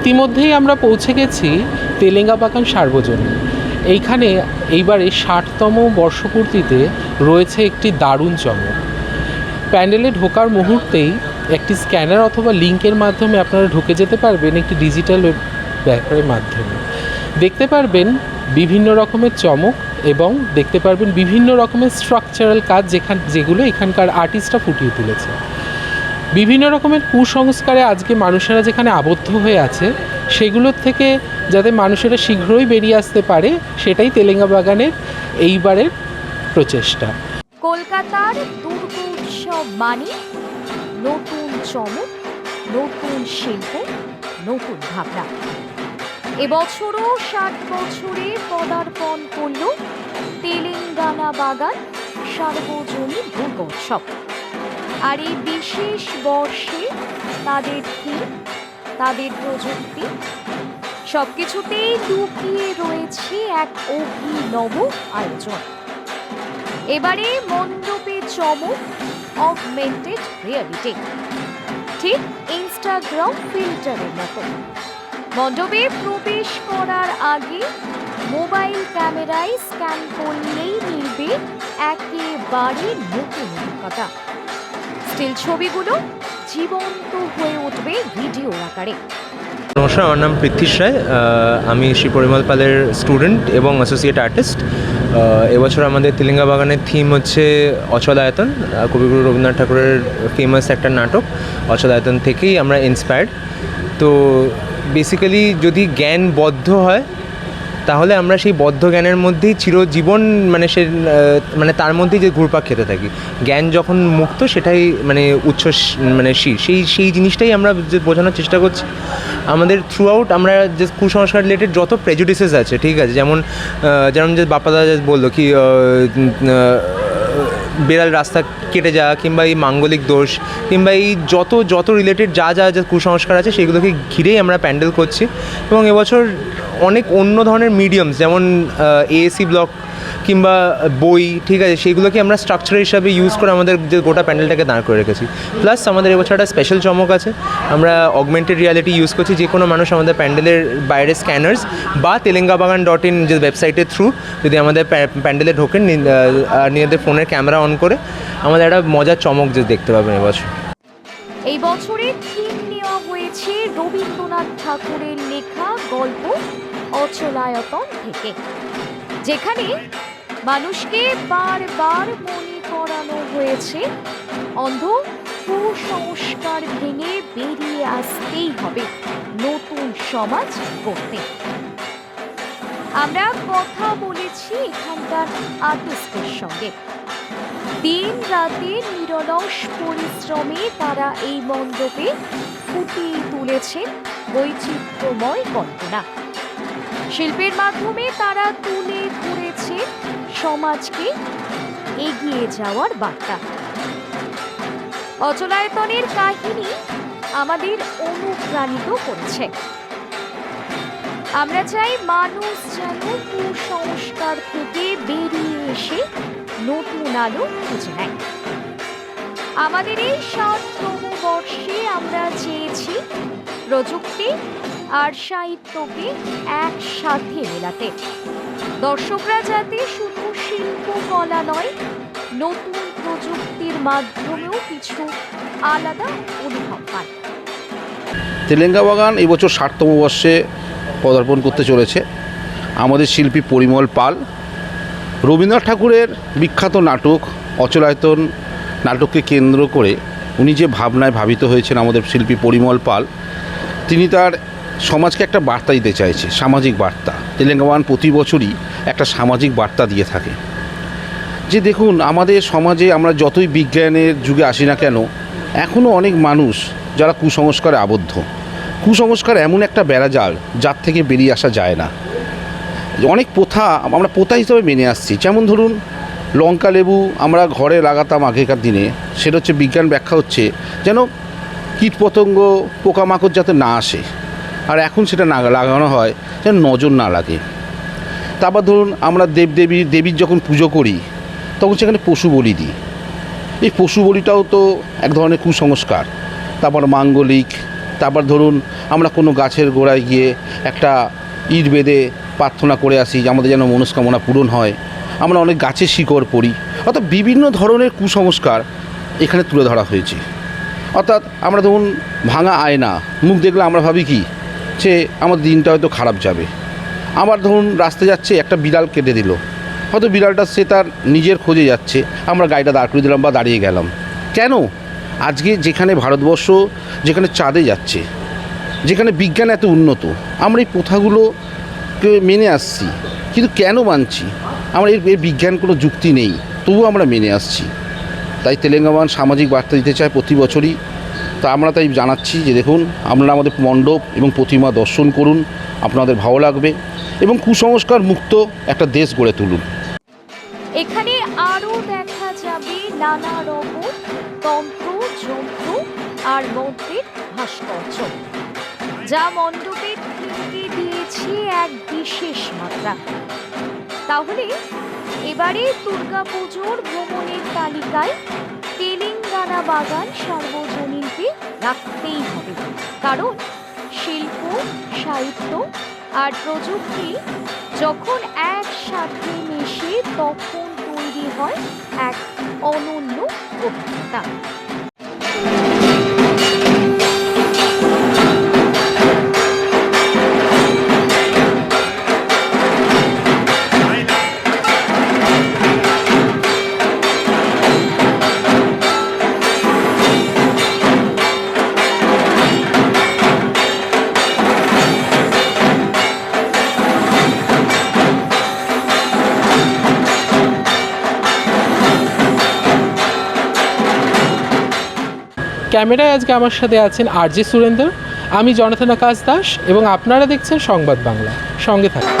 ইতিমধ্যেই আমরা পৌঁছে গেছি তেলেঙ্গাবাগান সার্বজনীন। এইখানে এইবারে ষাটতম বর্ষপূর্তিতে রয়েছে একটি দারুণ চমক। প্যান্ডেলে ঢোকার মুহূর্তেই একটি স্ক্যানার অথবা লিঙ্কের মাধ্যমে আপনারা ঢুকে যেতে পারবেন একটি ডিজিটাল ব্যাপারের মাধ্যমে। দেখতে পারবেন বিভিন্ন রকমের চমক এবং দেখতে পারবেন বিভিন্ন রকমের স্ট্রাকচারাল কাজ যেখান যেগুলো এখানকার আর্টিস্টরা ফুটিয়ে তুলেছে। বিভিন্ন রকমের কুসংস্কারে আজকে মানুষেরা যেখানে আবদ্ধ হয়ে আছে, সেগুলোর থেকে যাতে মানুষেরা শীঘ্রই বেরিয়ে আসতে পারে, সেটাই তেলেঙ্গা বাগানের এইবারের প্রচেষ্টা। কলকাতার দুর্গ উৎসব মানে নতুন চমক, নতুন শিল্প, নতুন ভাবনা। এবছরও ষাট বছরে পদার্পণ করল তেলেঙ্গানা বাগান সার্বজনীন দুর্গোৎসব। আর এই বিশেষ বর্ষে তাদের থিম, তাদের প্রযুক্তি, সবকিছুতেই লুকিয়ে রয়েছে এক অভিনব আয়োজন। এবারে মণ্ডপে চমক অগমেন্টেড রিয়ালিটি ঠিক ইনস্টাগ্রাম ফিল্টারের মতো। মণ্ডপে প্রবেশ করার আগে মোবাইল ক্যামেরায় স্ক্যান করলেই মিলবে একেবারে নতুন অভিজ্ঞতা। স্টিল ছবিগুলো জীবন্ত হয়ে উঠবে ভিডিও আকারে। নমস্কার, আমার নাম পৃথ্বীশ রায়। আমি শ্রী পরিমল পালের স্টুডেন্ট এবং অ্যাসোসিয়েট আর্টিস্ট এবছর আমাদের তেলেঙ্গা বাগানের থিম হচ্ছে অচলায়তন কবিগুরু রবীন্দ্রনাথ ঠাকুরের ফেমাস একটা নাটক অচলায়তন থেকেই আমরা ইন্সপায়ার্ড তো বেসিক্যালি যদি জ্ঞান বদ্ধ হয় তাহলে আমরা সেই বদ্ধ জ্ঞানের মধ্যেই চিরজীবন মানে সে মানে তার মধ্যেই যে ঘুরপাক খেতে থাকি। জ্ঞান যখন মুক্ত সেটাই মানে উচ্ছ্বাস মানে সেই সেই জিনিসটাই আমরা যে বোঝানোর চেষ্টা করছি। আমাদের থ্রু আউট আমরা যে কুসংস্কার রিলেটেড যত প্রেজুডিসেস আছে, ঠিক আছে? যেমন যেমন যে বাপ্পাদা যে বলল কি বেড়াল রাস্তা কেটে যাওয়া কিংবা এই মাঙ্গলিক দোষ, কিংবা এই যত যত রিলেটেড যা যা যা কুসংস্কার আছে, সেগুলোকে ঘিরেই আমরা প্যান্ডেল করছি। এবং এবছর অনেক অন্য ধরনের মিডিয়ামস যেমন এএসি ব্লক কিংবা বই, ঠিক আছে সেইগুলোকে আমরা স্ট্রাকচার হিসাবে ইউজ করে আমাদের যে গোটা প্যান্ডেলটাকে দাঁড় করে রেখেছি। প্লাস আমাদের এবছর একটা স্পেশাল চমক আছে, আমরা অগমেন্টেড রিয়ালিটি ইউজ করছি, যে কোনো মানুষ আমাদের প্যান্ডেলের বাইরে স্ক্যানার্স বা তেলেঙ্গা বাগান ডট ইন যে ওয়েবসাইটের থ্রু যদি আমাদের প্যান্ডেলে ঢোকেন নিজেদের ফোনের ক্যামেরা অন করে, আমাদের একটা মজার চমক যে দেখতে পাবেন এবছর। এই বছরের থিম নেওয়া হয়েছে রবীন্দ্রনাথ ঠাকুরের লেখা গল্প। অচলায়তন থেকে, যেখানে মানুষকে বারবার মনে করানো হয়েছে, অন্ধ কুসংস্কার ভেঙে বেরিয়ে আসতেই হবে নতুন সমাজ করতে আমরা কথা বলেছি এখানকার আর্টিস্টের সঙ্গে। দিন রাতে নিরলস পরিশ্রমে তারা এই মণ্ডপে ফুটিয়ে তুলেছে বৈচিত্র্যময় কল্পনা। শিল্পের মাধ্যমে তারা তুলে ধরেছে সমাজকে এগিয়ে যাওয়ার বার্তা। অচলায়তনের কাহিনী আমাদের অনুপ্রাণিত করছে। আমরা চাই মানুষ যেন কুসংস্কার থেকে বেরিয়ে এসে নতুন আলো খুঁজে নেয়। আমাদের এই ষাটতম বর্ষে আমরা চেয়েছি প্রযুক্তি আর সাহিত্যকে একসাথে মেলাতে। দর্শকরা যাতে শুধু শিল্পকলা নয়, নতুন প্রযুক্তির মাধ্যমেও কিছু আলাদা অনুভব পায়। তেলেঙ্গা বাগান এবছর ষাটতম বর্ষে পদার্পণ করতে চলেছে। আমাদের শিল্পী পরিমল পাল, রবীন্দ্রনাথ ঠাকুরের বিখ্যাত নাটক, অচলায়তন নাটককে কেন্দ্র করে উনি যে ভাবনায় ভাবিত হয়েছেন আমাদের শিল্পী পরিমল পাল, তিনি তার সমাজকে একটা বার্তা দিতে চাইছে, সামাজিক বার্তা। তেলেঙ্গা বাগান প্রতি বছরই একটা সামাজিক বার্তা দিয়ে থাকে। যে দেখুন, আমাদের সমাজে আমরা যতই বিজ্ঞানের যুগে আসি না কেন এখনও অনেক মানুষ যারা কুসংস্কারে আবদ্ধ। কুসংস্কার এমন একটা বেড়াজাল যার থেকে বেরিয়ে আসা যায় না। অনেক প্রথা আমরা প্রথা হিসেবে মেনে আসছি। যেমন ধরুন, লঙ্কা লেবু আমরা ঘরে লাগাতাম আগেকার দিনে, সেটা হচ্ছে বিজ্ঞান ব্যাখ্যা হচ্ছে যেন কীটপতঙ্গ পোকামাকড় যাতে না আসে। আর এখন সেটা না লাগানো হয়, যেন নজর না লাগে। তারপর ধরুন আমরা দেবদেবী, দেবীর যখন পুজো করি, তখন সেখানে পশু বলি দিই। এই পশু বলিটাও তো এক ধরনের কুসংস্কার। তারপর মাঙ্গলিক, তারপর ধরুন আমরা কোনো গাছের গোড়ায় গিয়ে একটা ইট বেঁধে প্রার্থনা করে আসি যে আমাদের যেন মনস্কামনা পূরণ হয়। আমরা অনেক গাছের শিকড় পড়ি। অর্থাৎ বিভিন্ন ধরনের কুসংস্কার এখানে তুলে ধরা হয়েছে। অর্থাৎ আমরা ধরুন ভাঙা আয়না, মুখ দেখলে আমরা ভাবি কি? যে আমাদের দিনটা হয়তো খারাপ যাবে। আবার ধরুন রাস্তা যাচ্ছে, একটা বিড়াল কেটে দিল। হয়তো বিড়ালটা সে তার নিজের খোঁজে যাচ্ছে, আমরা গাড়িটা দাঁড় করে দিলাম বা দাঁড়িয়ে গেলাম। কেন? আজকে যেখানে ভারতবর্ষ, যেখানে চাঁদে যাচ্ছে, যেখানে বিজ্ঞান এত উন্নত, আমরা এই প্রথাগুলোকে মেনে আসছি, কিন্তু কেন মানছি? আমরা এর বিজ্ঞান কোনো যুক্তি নেই, তবুও আমরা মেনে আসছি। তাই তেলেঙ্গাবান সামাজিক বার্তা দিতে চায় প্রতি বছরই। তা আমরা তাই জানাচ্ছি যে দেখুন, আপনারা আমাদের মণ্ডপ এবং প্রতিমা দর্শন করুন, আপনাদের ভালো লাগবে এবং কুসংস্কার মুক্ত একটা দেশ গড়ে তুলুন। এখানে আরও দেখা যাবে নানা রকম তন্ত্র, যন্ত্র আর মন্ত্রের ভাস্কর্য, যা মণ্ডপের থিমকে দিয়েছে এক বিশেষ মাত্রা। তাহলে এবারে দুর্গাপুজোর ভ্রমণের তালিকায় তেলেঙ্গানা বাগান সার্বজনীনকে রাখতেই হবে। কারণ শিল্প, সাহিত্য আর প্রযুক্তি যখন একসাথে মিশে তখন তৈরি হয় এক অনন্য অভিজ্ঞতা ক্যামেরায় আজকে আমার সাথে আছেন আর জি সুরেন্দ্র। আমি জনথন আকাশ দাস এবং আপনারা দেখছেন সংবাদ বাংলা। সঙ্গে থাকুন।